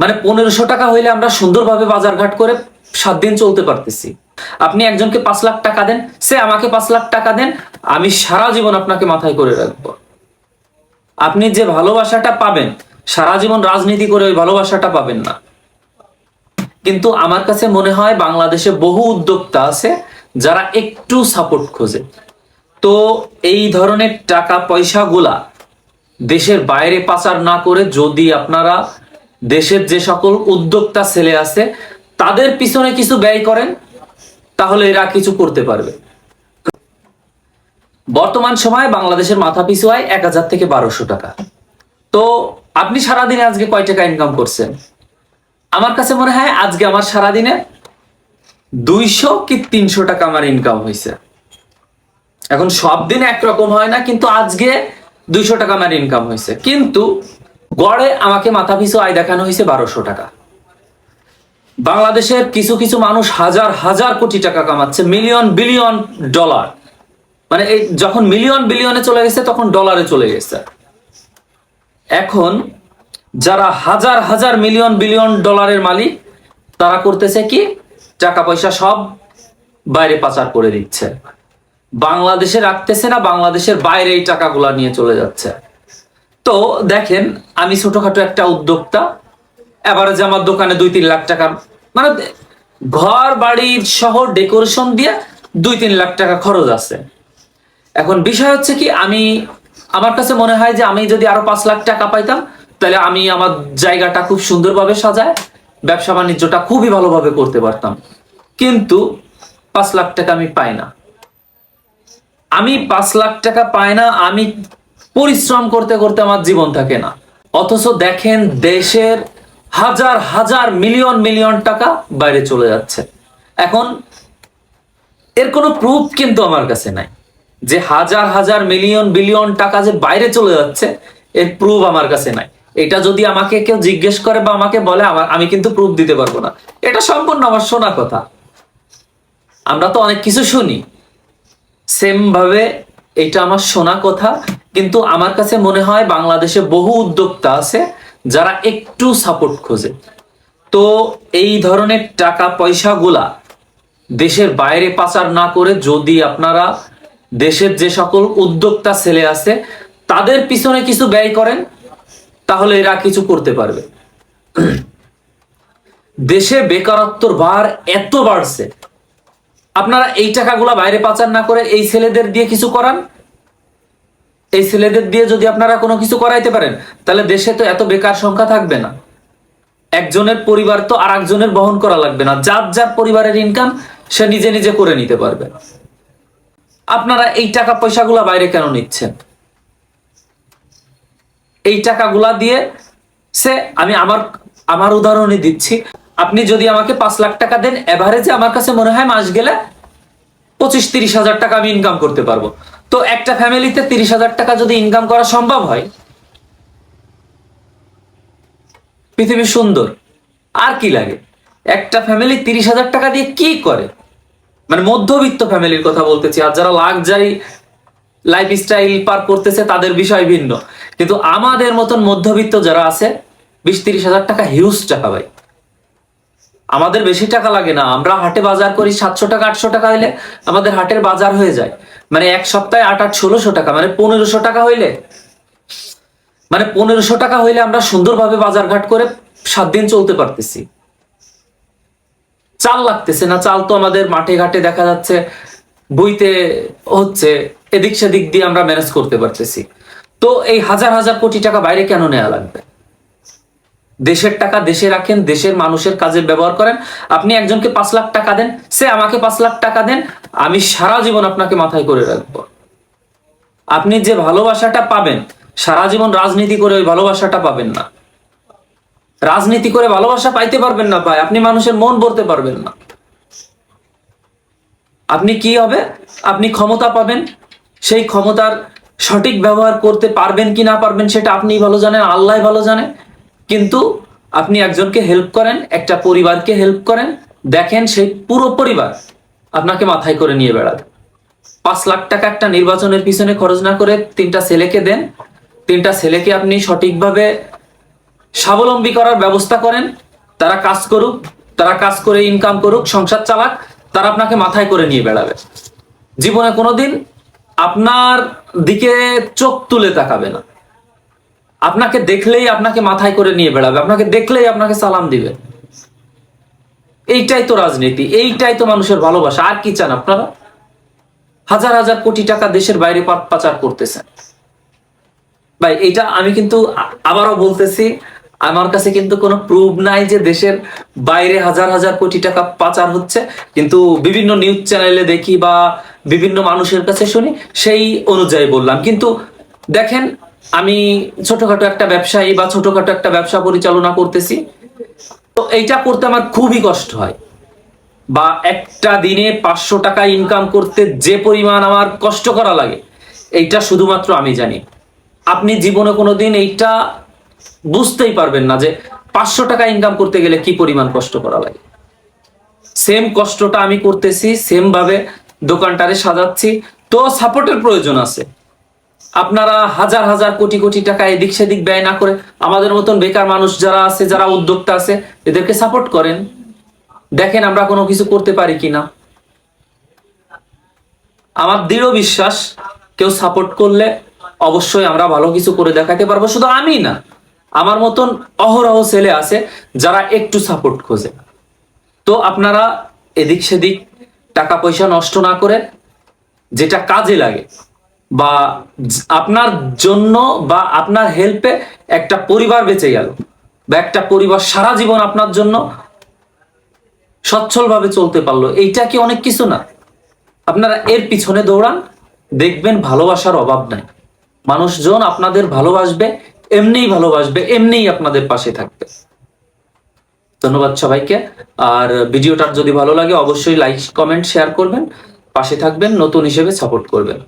মানে পনেরোশো টাকা হইলে আমরা সুন্দরভাবে বাজারঘাট করে সাত দিন চলতে পারতেছি। আপনি একজনকে পাঁচ লাখ টাকা দেন, সে আমাকে পাঁচ লাখ টাকা দেন, আমি সারা জীবন আপনাকে মাথায় করে রাখব। আপনি যে ভালোবাসাটা পাবেন, সারা জীবন রাজনীতি করে ওই ভালোবাসাটা পাবেন না। কিন্তু আমার কাছে মনে হয় বাংলাদেশে বহু উদ্যোক্তা আছে যারা একটু সাপোর্ট খোঁজে। তো এই ধরনের টাকা পয়সাগুলা দেশের বাইরে পাচার না করে যদি আপনারা দেশের যে সকল উদ্যোক্তা ছেলে আছে, তাদের পিছনে কিছু ব্যয় করেন, তাহলে এরা কিছু করতে পারবে। বর্তমান সময়ে বাংলাদেশের মাথা পিছু আয় এক হাজার থেকে বারোশো টাকা। তো আপনি সারাদিনে আজকে কয় টাকা ইনকাম করছেন? আমার কাছে মনে হয় আজকে আমার সারাদিনে দুইশো কি তিনশো টাকা আমার ইনকাম হয়েছে এখন সব দিন একরকম হয় না, কিন্তু আজকে দুইশো টাকা আমার ইনকাম হয়েছে কিন্তু গড়ে আমাকে মাথা পিছু আয় দেখানো হয়েছে বারোশো টাকা। বাংলাদেশের কিছু কিছু মানুষ হাজার হাজার কোটি টাকা কামাচ্ছে মিলিয়ন বিলিয়ন ডলার মানে এই যখন মিলিয়ন বিলিয়নে চলে গেছে, তখন ডলারে চলে গেছে। এখন যারা হাজার হাজার মিলিয়ন বিলিয়ন ডলারের মালিক, তারা করতেছে কি? টাকা পয়সা সব বাইরে পাচার করে দিচ্ছে। বাংলাদেশে রাখতেছে না, বাংলাদেশের বাইরে এই টাকাগুলা নিয়ে চলে যাচ্ছে। তো দেখেন, আমি ছোটখাটো একটা উদ্যোক্তা এবারে আমার দোকানে দুই তিন লাখ টাকা মানে ঘর বাড়ির সহ ডেকোরেশন দিয়ে দুই তিন লাখ টাকা খরচ আছে। এখন বিষয় হচ্ছে কি, আমি, আমার কাছে মনে হয় যে আমি যদি আরও পাঁচ লাখ টাকা পাইতাম, তাহলে আমি আমার জায়গাটা খুব সুন্দরভাবে সাজায়, ব্যবসা বাণিজ্যটা খুবই ভালোভাবে করতে পারতাম। কিন্তু পাঁচ লাখ টাকা আমি পাই না। আমি পাঁচ লাখ টাকা পাই না, আমি পরিশ্রম করতে করতে আমার জীবন থাকে না। অথচ দেখেন দেশের হাজার হাজার মিলিয়ন মিলিয়ন টাকা বাইরে চলে যাচ্ছে। এখন এর কোনো প্রুফ কিন্তু আমার কাছে নাই। যে হাজার হাজার মিলিয়ন বিলিয়ন টাকা যে বাইরে চলে যাচ্ছে, এর প্রুফ আমার কাছে নাই। এটা যদি আমাকে কেউ জিজ্ঞেস করে বা আমাকে বলে, আমার, আমি কিন্তু প্রুফ দিতে পারব না। এটা সম্পূর্ণ আমার শোনা কথা। আমরা তো অনেক কিছু শুনি। সেম ভাবে এটা আমার শোনা কথা, কিন্তু আমার কাছে মনে হয় বাংলাদেশে বহু উদ্যোক্তা আছে যারা একটু সাপোর্ট খোঁজে। তো এই ধরনের টাকা পয়সাগুলা দেশের বাইরে পাচার না করে যদি আপনারা দেশের যে সকল উদ্যোক্তা ছেলে আছে, তাদের পিছনে কিছু ব্যয় করেন, তাহলে এরা কিছু করতে পারবে। দেশে বেকারত্বর ভার এত বাড়ছে আপনারা এই টাকাগুলা বাইরে পাচার না করে এই ছেলেদের দিয়ে কিছু করান? এই ছেলেদের দিয়ে যদি আপনারা কোনো কিছু করাইতে পারেন, তাহলে দেশে তো এত বেকার সংখ্যা থাকবে না। একজনের পরিবার তো আর একজনের বহন করা লাগবে না। যার যার পরিবারের ইনকাম সে নিজে নিজে করে নিতে পারবে। আপনারা এই টাকা পয়সাগুলা বাইরে কেন নিচ্ছেন? এই টাকাগুলা দিয়ে সে, আমি আমার আমার উদাহরণই দিচ্ছি আপনি যদি আমাকে পাঁচ লাখ টাকা দেন এভারেজে আমার কাছে মনে হয় মাস গেলে পঁচিশ তিরিশ হাজার টাকা আমি ইনকাম করতে পারব। তো একটা ফ্যামিলিতে তিরিশ হাজার টাকা যদি ইনকাম করা সম্ভব হয়, পৃথিবী সুন্দর, আর কি লাগে? একটা ফ্যামিলি তিরিশ হাজার টাকা দিয়ে কি করে? মানে মধ্যবিত্ত ফ্যামিলির কথা বলতেছি, আর যারা লাক্সারি লাইফ স্টাইল পার করতেছে, তাদের বিষয় ভিন্ন। কিন্তু আমাদের মতন মধ্যবিত্ত যারা আছে, বিশ তিরিশ হাজার টাকা হিউজ টাকা ভাই। আমাদের বেশি টাকা লাগে না। আমরা হাটে বাজার করি সাতশো টাকা, আটশো টাকা হইলে আমাদের হাটের বাজার হয়ে যায়। মানে এক সপ্তাহে আট আট, ষোলোশো টাকা মানে পনেরোশো টাকা হইলে। মানে পনেরোশো টাকা হইলে আমরা সুন্দরভাবে বাজারঘাট করে সাত দিন চলতে পারতেছি। চাল লাগতেছে না, চাল তো আমাদের মাঠে ঘাটে দেখা যাচ্ছে, বইতে হচ্ছে, এদিক সেদিক দিয়ে আমরা ম্যানেজ করতে পারতেছি। তো এই হাজার হাজার কোটি টাকা বাইরে কেন নেওয়া লাগবে? দেশের টাকা দেশে রাখেন, দেশের মানুষের কাজে ব্যবহার করেন। আপনি একজনকে পাঁচ লাখ টাকা দেন, সে আমাকে পাঁচ লাখ টাকা দেন, আমি সারা জীবন আপনাকে মাথায় করে রাখব। আপনি যে ভালোবাসাটা পাবেন, সারা জীবন রাজনীতি করে ওই ভালোবাসাটা পাবেন না। রাজনীতি করে ভালোবাসা পাইতে পারবেন না ভাই, আপনি মানুষের মন ভরতে পারবেন না। আপনি কি হবে? আপনি ক্ষমতা পাবেন, সেই ক্ষমতার সঠিক ব্যবহার করতে পারবেন কি না পারবেন সেটা আপনি ভালো জানেন, আল্লাহ ভালো জানে। কিন্তু আপনি একজনকে হেল্প করেন, একটা পরিবারকে হেল্প করেন, দেখেন সেই পুরো পরিবার আপনাকে মাথায় করে নিয়ে বেড়াবে। পাঁচ লাখ টাকা একটা নির্বাচনের পিছনে খরচ না করে তিনটা ছেলেকে দেন, তিনটা ছেলেকে আপনি সঠিকভাবে স্বাবলম্বী করার ব্যবস্থা করেন, তারা কাজ করুক, তারা কাজ করে ইনকাম করুক, সংসার চালাক, তারা আপনাকে মাথায় করে নিয়ে বেড়াবে। জীবনে কোনোদিন আপনার দিকে চোখ তুলে তাকাবে না। আপনাকে দেখলেই আপনাকে মাথায় করে নিয়ে বেড়াবে, আপনাকে দেখলেই আপনাকে সালাম দিবে। এইটাই তো রাজনীতি, এইটাই তো মানুষের ভালোবাসা, আর কি চান আপনারা? হাজার হাজার কোটি টাকা দেশের বাইরে পাচার করতেছেন। ভাই এটা আমি কিন্তু আবারও বলতেছি, আমার কাছে কিন্তু কোনো প্রুফ নাই যে দেশের বাইরে হাজার হাজার কোটি টাকা পাচার হচ্ছে, কিন্তু বিভিন্ন নিউজ চ্যানেলে দেখি বা বিভিন্ন মানুষের কাছে শুনি, সেই অনুযায়ী বললাম। কিন্তু দেখেন আমি ছোটখাটো একটা ব্যবসায়ী বা ছোটখাটো একটা ব্যবসা পরিচালনা করতেছি। তো এইটা করতে আমার খুবই কষ্ট হয়। বা একটা দিনে পাঁচশো টাকা ইনকাম করতে যে পরিমাণ আমার কষ্ট করা লাগে, এইটা শুধুমাত্র আমি জানি। আপনি জীবনে কোনোদিন এইটা বুঝতেই পারবেন না যে পাঁচশো টাকা ইনকাম করতে গেলে কি পরিমাণ কষ্ট করা লাগে। সেম কষ্টটা আমি করতেছি সেম ভাবে দোকানটারে সাজাচ্ছি। তো সাপোর্টের প্রয়োজন আছে। আপনারা হাজার হাজার কোটি কোটি টাকা এদিক সেদিক ব্যয় না করে আমাদের মতন বেকার মানুষ যারা আছে, যারা উদ্যোক্তা আছে, এদেরকে সাপোর্ট করেন। দেখেন আমরা কোনো কিছু করতে পারি কিনা। আমার দৃঢ় বিশ্বাস, কেউ সাপোর্ট করলে অবশ্যই আমরা ভালো কিছু করে দেখাতে পারব। শুধু আমি না, আমার মতন অহরহ ছেলে আছে যারা একটু সাপোর্ট খোঁজে। তো আপনারা এদিক সেদিক টাকা পয়সা নষ্ট না করে যেটা কাজে লাগে বা আপনার জন্য বা আপনার হেল্পে একটা পরিবার বেঁচে গেল বা একটা পরিবার সারা জীবন আপনার জন্য সচ্ছলভাবে চলতে পারল, এইটা কি অনেক কিছু না? আপনারা এর পিছনে দৌড়ান, দেখবেন ভালোবাসার অভাব নাই। মানুষজন আপনাদের ভালোবাসবে, এমনিই ভালোবাসবে, এমনিই আপনাদের পাশে থাকবে। ধন্যবাদ সবাইকে। আর ভিডিওটার যদি ভালো লাগে, অবশ্যই লাইক কমেন্ট শেয়ার করবেন। পাশে থাকবেন, নতুন হিসেবে সাপোর্ট করবেন।